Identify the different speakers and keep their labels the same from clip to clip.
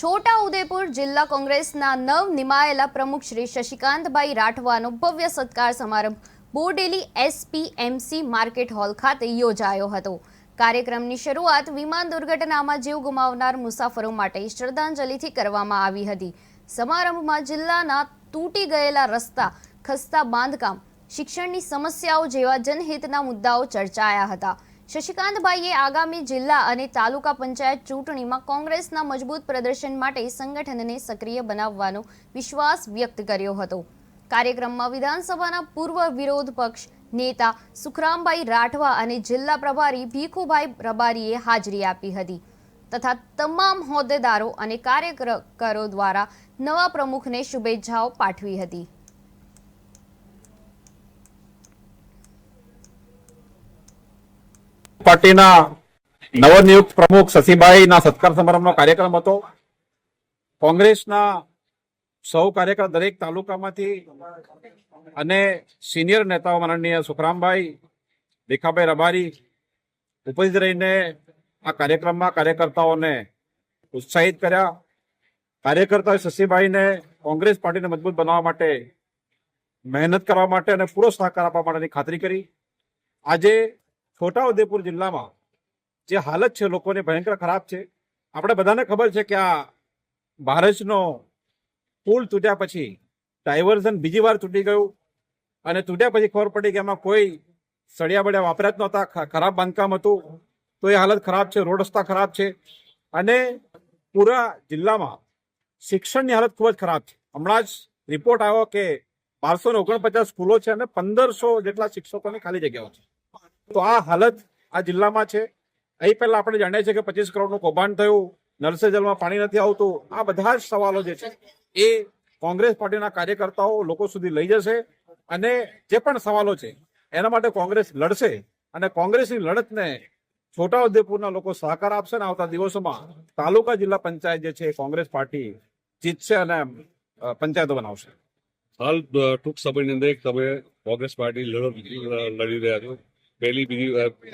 Speaker 1: છોટા ઉદેપુર જિલ્લા કોંગ્રેસના નવ નિમાયેલા પ્રમુખ શ્રી શશિકાંતભાઈ રાઠવાનો ભવ્ય સત્કાર સમારંભ બોડેલી એસપીએમસી માર્કેટ હોલ ખાતે યોજાયો હતો. કાર્યક્રમની શરૂઆત વિમાન દુર્ઘટનામાં જીવ ગુમાવનાર મુસાફરો માટે શ્રદ્ધાંજલિથી કરવામાં આવી હતી. સમારંભમાં જિલ્લાના તૂટી ગયેલા રસ્તા, ખસ્તા બાંધકામ, શિક્ષણની સમસ્યાઓ જેવા જનહિતના મુદ્દાઓ ચર્ચાયા હતા. શશિકાંતભાઈએ આગામી જિલ્લા અને તાલુકા પંચાયત ચૂંટણીમાં કોંગ્રેસના મજબૂત પ્રદર્શન માટે સંગઠનને સક્રિય બનાવવાનો વિશ્વાસ વ્યક્ત કર્યો હતો. કાર્યક્રમમાં વિધાનસભાના પૂર્વ વિરોધ પક્ષ નેતા સુખરામભાઈ રાઠવા અને જિલ્લા પ્રભારી ભીખુભાઈ રબારીએ હાજરી આપી હતી તથા તમામ હોદ્દેદારો અને કાર્યકરો દ્વારા નવા પ્રમુખને શુભેચ્છાઓ પાઠવી હતી.
Speaker 2: પાર્ટીના નવનિયુક્ત પ્રમુખ શશીભાઈના સત્કાર સમારંભનો કાર્યક્રમ હતો. કોંગ્રેસના સૌ કાર્યકર દરેક તાલુકામાંથી અને સિનિયર નેતાઓ માનનીય સુખરામભાઈ, ભીખાભાઈ રબારી ઉપસ્થિત રહીને આ કાર્યક્રમમાં કાર્યકર્તાઓને ઉત્સાહિત કર્યા. કાર્યકર્તાઓએ શશીભાઈને કોંગ્રેસ પાર્ટીને મજબૂત બનાવવા માટે, મહેનત કરવા માટે અને પૂરો સહકાર આપવા માટેની ખાતરી કરી. આજે છોટાઉદેપુર જિલ્લામાં જે હાલત છે, લોકોની ભયંકર ખરાબ છે. આપણે બધાને ખબર છે કે આ ભારતનો પુલ તૂટ્યા પછી ડાયવર્ઝન બીજી વાર તૂટી ગયું અને તૂટ્યા પછી ખબર પડી કે એમાં કોઈ સળિયા બળિયા વાપર્યા જ નહોતા ખરાબ બાંધકામ હતું. તો એ હાલત ખરાબ છે, રોડ રસ્તા ખરાબ છે અને પૂરા જિલ્લામાં શિક્ષણની હાલત ખૂબ જ ખરાબ છે. હમણાં જ રિપોર્ટ આવ્યો કે બારસો ઓગણપચાસ સ્કૂલો છે અને પંદરસો જેટલા શિક્ષકોની ખાલી જગ્યાઓ છે. તો આ હાલત આ જિલ્લામાં છે. અહીં પહેલા આપણે જાણીએ છીએ કે પચીસ કરોડનું કૌભાંડ થયું. નલસે જલમાં પાણી નથી આવતું. આ બધા જ સવાલો જે છે એ કોંગ્રેસ પાર્ટીના કાર્યકર્તાઓ લોકો સુધી લઈ જશે અને જે પણ સવાલો છે એના માટે કોંગ્રેસ લડશે અને કોંગ્રેસની લડતને છોટાઉદેપુરના લોકો સહકાર આપશે ને આવતા દિવસોમાં તાલુકા જિલ્લા પંચાયત જે છે કોંગ્રેસ પાર્ટી જીતશે અને પંચાયત બનાવશે.
Speaker 3: હાલ ટૂંક સમયની અંદર તમે કોંગ્રેસ પાર્ટી લડત લડી રહ્યા છો. પહેલી, બીજી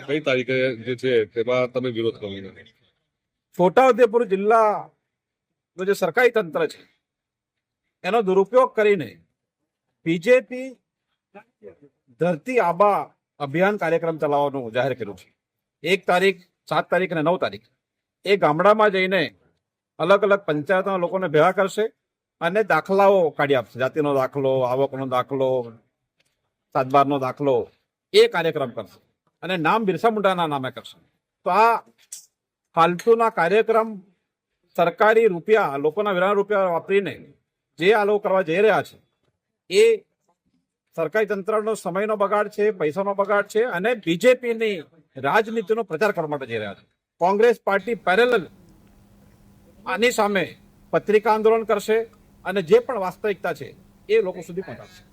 Speaker 3: કઈ તારીખે જે છે તેમાં તમે વિરોધ કરો છો?
Speaker 2: જિલ્લા નું જે સરકારી તંત્ર છે, એનો દુરુપયોગ કરીને બીજેપી ધરતી આબા અભિયાન કાર્યક્રમ ચલાવવાનું જાહેર કર્યું છે. એક તારીખ, સાત તારીખ અને નવ તારીખ. એ ગામડામાં જઈને અલગ અલગ પંચાયતના લોકોને ભેગા કરશે અને દાખલાઓ કાઢી આપશે. જાતિનો દાખલો, આવકનો દાખલો સાતબારનો દાખલો. એ કાર્યક્રમ કરશે. અને નામ બિરસા મુંડાના નામે કરશે. તો આ ફાલતુના કાર્યક્રમ સરકારી રૂપિયા, લોકોના વિરાણ રૂપિયા વાપરીને જે આ લોકો કરવા જઈ રહ્યા છે, એ સરકારી તંત્રનો સમયનો બગાડ છે, પૈસાનો બગાડ છે અને બીજેપીની રાજનીતિનો પ્રચાર કરવા માટે જઈ રહ્યા છે. કોંગ્રેસ પાર્ટી પેરેલલ આની સામે પત્રિકા આંદોલન કરશે અને જે પણ વાસ્તવિકતા છે, એ લોકો સુધી પહોંચાડશે.